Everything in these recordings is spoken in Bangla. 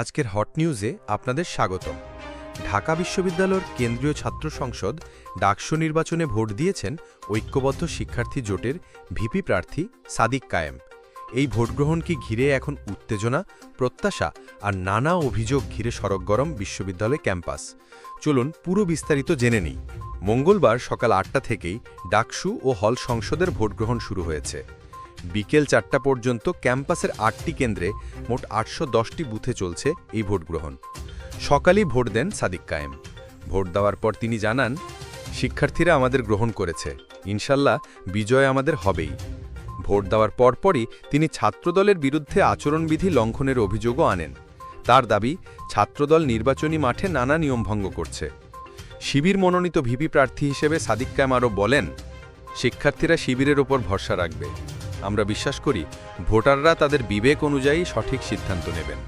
আজকের হট নিউজে আপনাদের স্বাগতম। ঢাকা বিশ্ববিদ্যালয়ের কেন্দ্রীয় ছাত্র সংসদ ডাকসু নির্বাচনে ভোট দিয়েছেন ঐক্যবদ্ধ শিক্ষার্থী জোটের ভিপি প্রার্থী সাদিক কায়েম। এই ভোটগ্রহণকে ঘিরে এখন উত্তেজনা, প্রত্যাশা আর নানা অভিযোগ ঘিরে সড়কগরম বিশ্ববিদ্যালয় ক্যাম্পাস? চলুন পুরো বিস্তারিত জেনে নিই। মঙ্গলবার সকাল আটটা থেকেই ডাকসু ও হল সংসদের ভোটগ্রহণ শুরু হয়েছে। বিকেল চারটা পর্যন্ত ক্যাম্পাসের আটটি কেন্দ্রে মোট আটশো বুথে চলছে এই ভোট গ্রহণ সকালেই ভোট দেন সাদিক কায়েম। ভোট দেওয়ার পর তিনি জানান, শিক্ষার্থীরা আমাদের গ্রহণ করেছে। ইনশাল্লাহ বিজয় আমাদের হবেই। ভোট দেওয়ার পরপরই তিনি ছাত্রদলের বিরুদ্ধে আচরণবিধি লঙ্ঘনের অভিযোগও আনেন। তার দাবি, ছাত্রদল নির্বাচনী মাঠে নানা নিয়মভঙ্গ করছে। শিবির মনোনীত ভিপি প্রার্থী হিসেবে সাদিক কায়েম আরও বলেন, শিক্ষার্থীরা শিবিরের ওপর ভরসা রাখবে। আমরা বিশ্বাস করি ভোটাররা তাদের বিবেক অনুযায়ী সঠিক সিদ্ধান্ত নেবেন।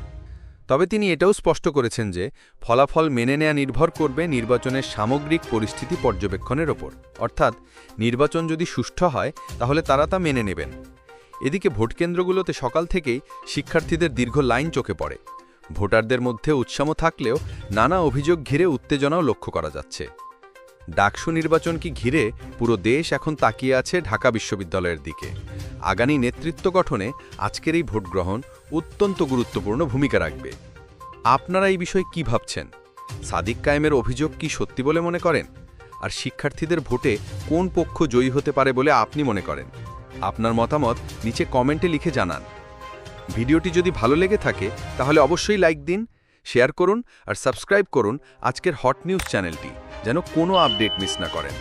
তবে তিনি এটাও স্পষ্ট করেছেন যে ফলাফল মেনে নেয়া নির্ভর করবে নির্বাচনের সামগ্রিক পরিস্থিতি পর্যবেক্ষণের ওপর। অর্থাৎ নির্বাচন যদি সুষ্ঠু হয়, তাহলে তারা তা মেনে নেবেন। এদিকে ভোটকেন্দ্রগুলোতে সকাল থেকেই শিক্ষার্থীদের দীর্ঘ লাইন চোখে পড়ে। ভোটারদের মধ্যে উৎসাহ থাকলেও নানা অভিযোগ ঘিরে উত্তেজনাও লক্ষ্য করা যাচ্ছে। ডাকসু নির্বাচনকে ঘিরে পুরো দেশ এখন তাকিয়ে আছে ঢাকা বিশ্ববিদ্যালয়ের দিকে? আগামী নেতৃত্ব গঠনে আজকের এই ভোট গ্রহণ অত্যন্ত গুরুত্বপূর্ণ ভূমিকা রাখবে। আপনারা এই বিষয়ে কি ভাবছেন? সাদিক কায়েমের অভিযোগ কি সত্যি বলে মনে করেন? আর শিক্ষার্থীদের ভোটে কোন পক্ষ জয়ী হতে পারে বলে আপনি মনে করেন? আপনার মতামত নিচে কমেন্টে লিখে জানান। ভিডিওটি যদি ভালো লেগে থাকে, তাহলে অবশ্যই লাইক দিন, শেয়ার করুন আর সাবস্ক্রাইব করুন আজকের হট নিউজ চ্যানেলটি। যেন কোনো আপডেট মিস না করেন।